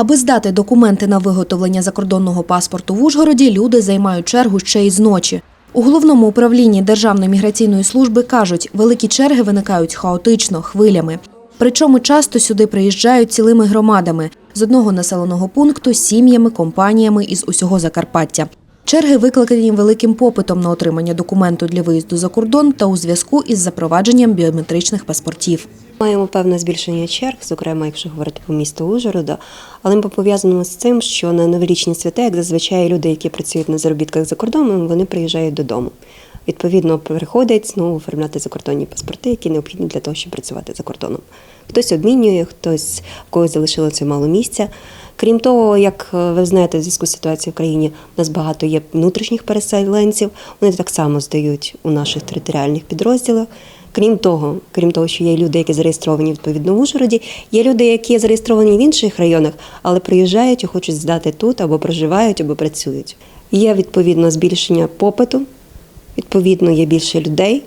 Аби здати документи на виготовлення закордонного паспорту в Ужгороді, люди займають чергу ще й зночі. У головному управлінні Державної міграційної служби кажуть, великі черги виникають хаотично, хвилями. Причому часто сюди приїжджають цілими громадами з одного населеного пункту, сім'ями, компаніями із усього Закарпаття. Черги викликані великим попитом на отримання документу для виїзду за кордон та у зв'язку із запровадженням біометричних паспортів. Маємо певне збільшення черг, зокрема, якщо говорити про місто Ужгорода, але ми пов'язано з цим, що на новорічні свята, як зазвичай люди, які працюють на заробітках за кордоном, вони приїжджають додому. Відповідно, приходять знову оформляти закордонні паспорти, які необхідні для того, щоб працювати за кордоном. Хтось обмінює, хтось в когось залишилося мало місця. Крім того, як е, ви знаєте, в зв'язку з ситуацією в країні у нас багато є внутрішніх переселенців. Вони так само здають у наших територіальних підрозділах. Крім того, крім того, що є люди, які зареєстровані відповідно в Ужгороді, є люди, які зареєстровані в інших районах, але приїжджають і хочуть здати тут або проживають, або працюють. Є відповідно збільшення попиту, відповідно, є більше людей.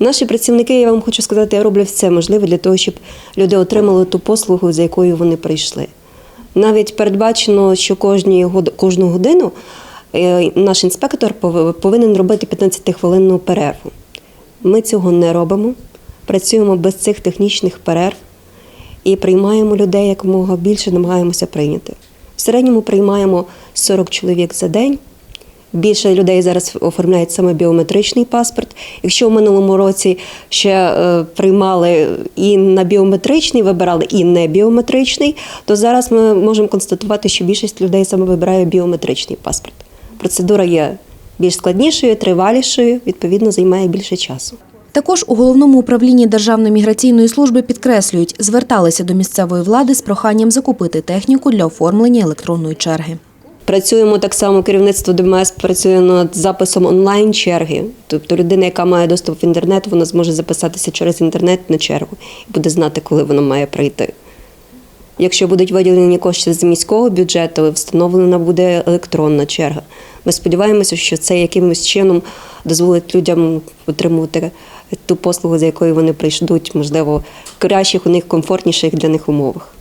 Наші працівники, я вам хочу сказати, роблять все можливе для того, щоб люди отримали ту послугу, за якою вони прийшли. Навіть передбачено, що кожні, кожну годину е, наш інспектор пов- повинен робити 15-хвилинну перерву. Ми цього не робимо, працюємо без цих технічних перерв і приймаємо людей якомога більше, намагаємося прийняти. В середньому приймаємо 40 чоловік за день. Більше людей зараз оформляють саме біометричний паспорт. Якщо в минулому році ще е, приймали і на біометричний, вибирали і не біометричний, то зараз ми можемо констатувати, що більшість людей саме вибирає біометричний паспорт. Процедура є більш складнішою, тривалішою, відповідно, займає більше часу. Також у головному управлінні Державної міграційної служби підкреслюють, зверталися до місцевої влади з проханням закупити техніку для оформлення електронної черги. Працюємо так само, керівництво ДМС працює над записом онлайн черги. Тобто людина, яка має доступ в інтернет, вона зможе записатися через інтернет на чергу і буде знати, коли вона має прийти. Якщо будуть виділені кошти з міського бюджету, встановлена буде електронна черга. Ми сподіваємося, що це якимось чином дозволить людям отримувати ту послугу, за якою вони прийдуть, можливо, в кращих у них комфортніших для них умовах.